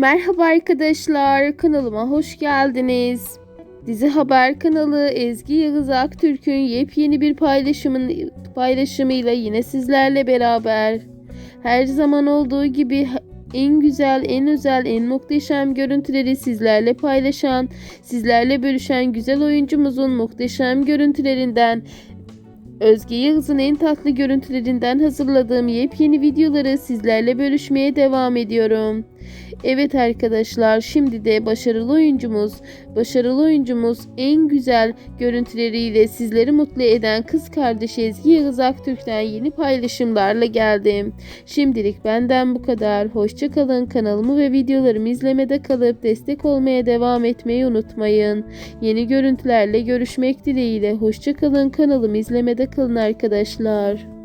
Merhaba arkadaşlar, kanalıma hoş geldiniz. Dizi Haber kanalı Ezgi Yağız Aktürk'ün yepyeni bir paylaşımın paylaşımıyla yine sizlerle beraber. Her zaman olduğu gibi en güzel, en özel, en muhteşem görüntüleri sizlerle paylaşan, sizlerle bölüşen güzel oyuncumuzun muhteşem görüntülerinden Özge Yağız'ın en tatlı görüntülerinden hazırladığım yepyeni videoları sizlerle bölüşmeye devam ediyorum. Evet arkadaşlar şimdi de başarılı oyuncumuz, başarılı oyuncumuz en güzel görüntüleriyle sizleri mutlu eden kız kardeşi Ezgi Yağız Aktürk'ten yeni paylaşımlarla geldim. Şimdilik benden bu kadar. Hoşçakalın kanalımı ve videolarımı izlemede kalıp destek olmaya devam etmeyi unutmayın. Yeni görüntülerle görüşmek dileğiyle. Hoşçakalın kanalımı izlemede kalın arkadaşlar.